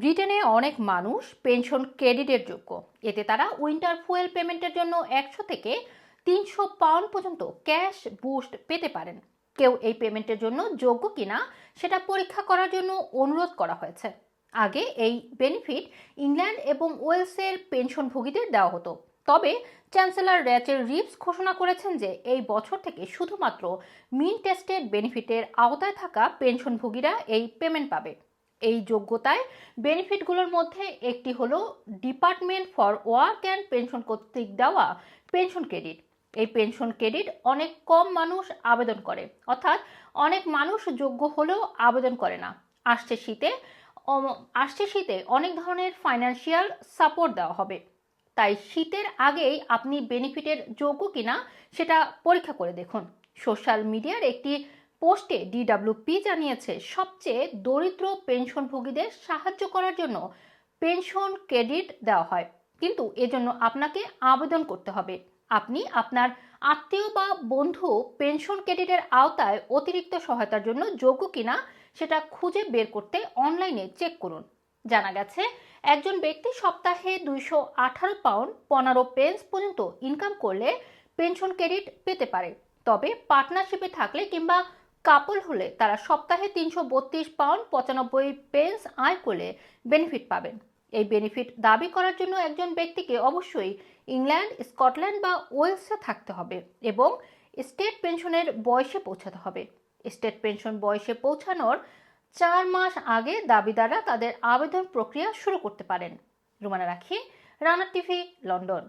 ব্রিটেনে অনেক মানুষ পেনশন ক্রেডিটের যোগ্য। এতে তারা উইন্টার ফুয়েল পেমেন্টের জন্য একশো থেকে তিনশো পাউন্ড পর্যন্ত ক্যাশ বুস্ট পেতে পারেন। কেউ এই পেমেন্টের জন্য যোগ্য কিনা সেটা পরীক্ষা করার জন্য অনুরোধ করা হয়েছে। আগে এই বেনিফিট ইংল্যান্ড এবং ওয়েলসের পেনশনভোগীদের দেওয়া হতো। তবে চ্যান্সেলর র্যাচেল রিপস ঘোষণা করেছেন যে এই বছর থেকে শুধুমাত্র মিন টেস্টেড বেনিফিটের আওতায় থাকা পেনশনভোগীরা এই পেমেন্ট পাবে। এই যোগ্যতায় বেনিফিটগুলোর মধ্যে একটি হলো department for work and pension কর্তৃক দেওয়া পেনশন ক্রেডিট। এই পেনশন ক্রেডিট অনেক কম মানুষ আবেদন করে, অর্থাৎ অনেক মানুষ যোগ্য হলেও আবেদন করে না। আসছে শীতে আসছে শীতে অনেক ধরনের ফাইন্যান্সিয়াল সাপোর্ট দেওয়া হবে। তাই শীতের আগেই আপনি বেনিফিটের যোগ্য কিনা সেটা পরীক্ষা করে দেখুন। সোশ্যাল মিডিয়ার একটি পোস্টে ডিডাব্লিউপি জানিয়েছে, সবচেয়ে দরিদ্র পেনশনভোগীদের সাহায্য করার জন্য পেনশন ক্রেডিট দেওয়া হয়। কিন্তু এজন্য আপনাকে আবেদন করতে হবে। আপনি আপনার আত্মীয় বা বন্ধু পেনশন ক্রেডিটের আওতায় অতিরিক্ত সহায়তার জন্য যোগ্য কিনা সেটা খুঁজে বের করতে অনলাইনে চেক করুন। জানা গেছে, একজন ব্যক্তি সপ্তাহে দুইশো আঠারো পাউন্ড পনেরো পেন্স পর্যন্ত ইনকাম করলে পেনশন ক্রেডিট পেতে পারে। তবে পার্টনারশিপে থাকলে কিংবা কাপল হলে তারা সপ্তাহে তিনশো বত্রিশ পাউন্ড পঁচানব্বই পেন্স আয় করলে বেনিফিট পাবেন। এই বেনিফিট দাবি করার জন্য একজন ব্যক্তিকে অবশ্যই ইংল্যান্ড, স্কটল্যান্ড বা ওয়েলসে থাকতে হবে এবং স্টেট পেনশনের বয়সে পৌঁছাতে হবে। স্টেট পেনশন বয়সে পৌঁছানোর চার মাস আগে দাবিদাররা তাদের আবেদন প্রক্রিয়া শুরু করতে পারেন। রুমানা রাখি, রানা টিভি, লন্ডন।